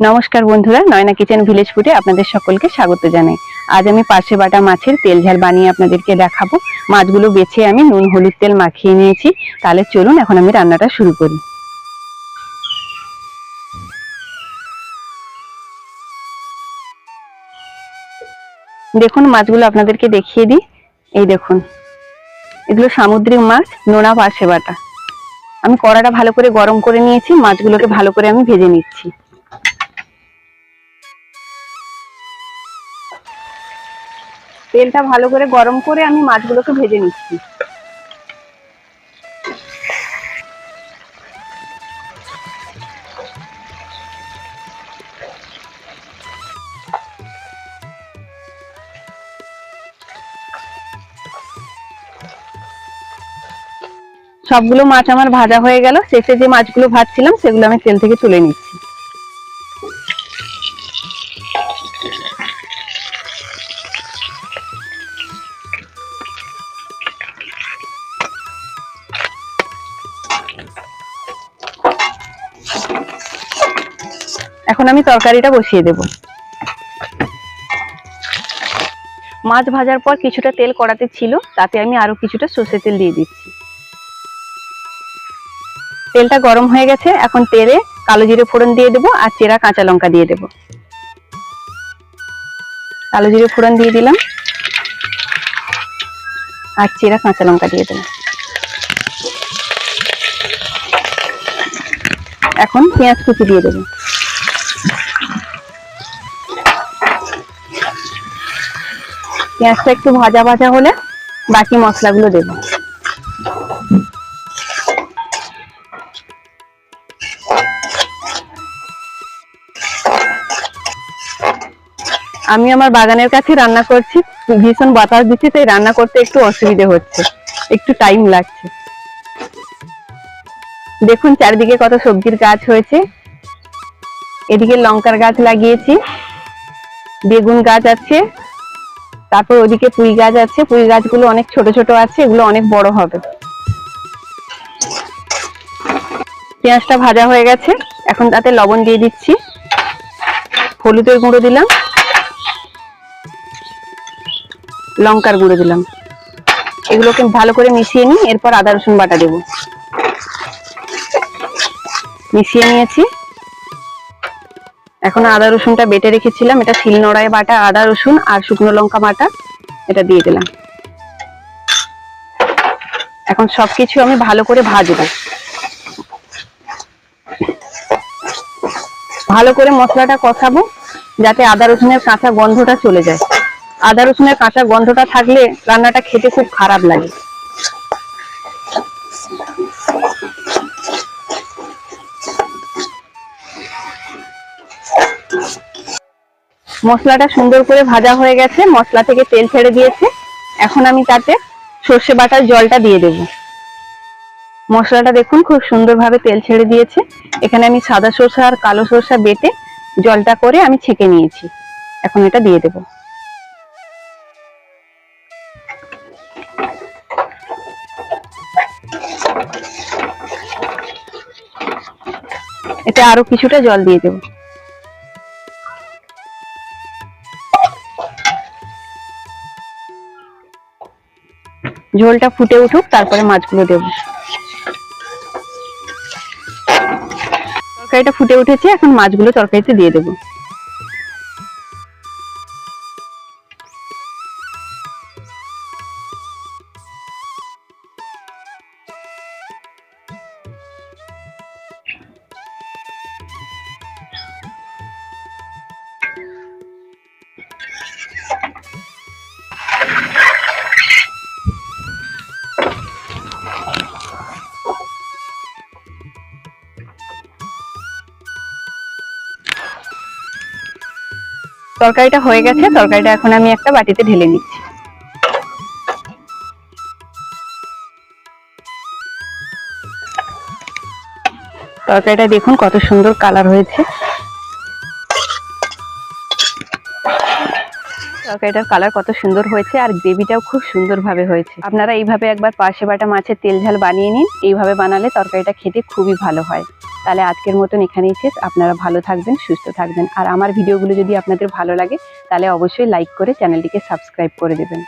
নমস্কার বন্ধুরা, Nayana kitchen village ফুডে আপনাদের সকলকে স্বাগত জানাই। আজ আমি পাশে বাটা মাছের তেল ঝাল বানিয়ে আপনাদেরকে দেখাবো। মাছগুলো বেছে আমি নুন, হলুদ তেল মাখিয়ে নিয়েছি। তাহলে চলুন, এখন আমি রান্নাটা শুরু করি। দেখুন, মাছগুলো আপনাদেরকে দেখিয়ে দিই। এই দেখুন, এগুলো সামুদ্রিক মাছ, নোনা পাশে বাটা। আমি কড়াটা ভালো করে গরম করে নিয়েছি, মাছগুলোকে ভালো করে আমি ভেজে নিচ্ছি। তেলটা ভালো করে গরম করে আমি মাছগুলোকে ভেজে নিচ্ছি। সবগুলো মাছ আমার ভাজা হয়ে গেল। শেষে যে মাছগুলো ভাজছিলাম, সেগুলো আমি তেল থেকে তুলে নিচ্ছি। এখন আমি তরকারিটা বসিয়ে দেব। মাছ ভাজার পর কিছুটা তেল কড়াতে ছিল, তাতে আমি আরও কিছুটা সর্ষে তেল দিয়ে দিচ্ছি। তেলটা গরম হয়ে গেছে, এখন তেলে কালো জিরে ফোড়ন দিয়ে দেবো আর চেরা কাঁচা লঙ্কা দিয়ে দেবো। কালো জিরে ফোড়ন দিয়ে দিলাম। আর চেরা কাঁচা লঙ্কা দিয়ে দিলাম এখন পেঁয়াজ কুচি দিয়ে দেবো। পেঁয়াজটা একটু ভাজা ভাজা হলে বাকি মশলাগুলো দেবো। আমি আমার বাগানের কাছে রান্না করছি। ভীষণ বাতাস দিচ্ছি, তাই রান্না করতে একটু অসুবিধে হচ্ছে। একটু টাইম লাগছে। দেখুন, চারিদিকে কত সবজির গাছ হয়েছে। এদিকে লঙ্কার গাছ লাগিয়েছি। বেগুন গাছ আছে। তারপর ওদিকে পুঁই গাছ আছে, পুঁই গাছগুলো অনেক ছোট ছোট আছে, এগুলো অনেক বড় হবে। পেঁয়াজটা ভাজা হয়ে গেছে, এখন তাতে লবণ দিয়ে দিচ্ছি। হলুদের গুঁড়ো দিলাম। লঙ্কার গুঁড়ো দিলাম। এগুলোকে ভালো করে মিশিয়ে নিই এরপর আদা রসুন বাটা দেব। মিশিয়ে নিয়েছি। এখন আদা রসুনটা বেটে রেখেছিলাম, এটা শিল নোড়ায় বাটা, আদা রসুন আর শুকনো লঙ্কা বাটা, এটা দিয়ে দিলাম। এখন সবকিছু আমি ভালো করে ভাজবো। ভালো করে মশলাটা কষাবো, যাতে আদা রসুনের কাঁচা গন্ধটা চলে যায়। আদা রসুনের কাঁচা গন্ধটা থাকলে রান্নাটা খেতে খুব খারাপ লাগে। মশলাটা সুন্দর করে ভাজা হয়ে গেছে, মশলা থেকে তেল ছেড়ে দিয়েছে। এখন আমি তাতে সর্ষে বাটার জলটা দিয়ে দেব। মশলাটা দেখুন খুব সুন্দরভাবে তেল ছেড়ে দিয়েছে। এখানে আমি সাদা সর্ষে আর কালো সর্ষা বেটে জলটা করে আমি ছেঁকে নিয়েছি। এখন এটা দিয়ে দেবো। এতে আরও কিছুটা জল দিয়ে দেব। ঝোলটা ফুটে উঠুক তারপরে মাছগুলো দেব। তরকারিটা ফুটে উঠেছে এখন মাছগুলো তরকারিতে দিয়ে দেবো। তরকারিটা হয়ে গেছে, তরকারিটা এখন আমি একটা বাটিতে ঢেলে নিচ্ছি। তরকারিটা দেখুন কত সুন্দর কালার হয়েছে। তরকারিটার কালার কত সুন্দর হয়েছে আর গ্রেভিটাও খুব সুন্দরভাবে হয়েছে। আপনারা এইভাবে একবার পাশে বাটা মাছের তেল ঝাল বানিয়ে নিন, এইভাবে বানালে তরকারিটা খেতে খুবই ভালো হয়। তাহলে আজকের মতন এখানেই শেষ। আপনারা ভালো থাকবেন, সুস্থ থাকবেন। আর আমার ভিডিওগুলো যদি আপনাদের ভালো লাগে, তাহলে অবশ্যই লাইক করে চ্যানেলটিকে সাবস্ক্রাইব করে দেবেন।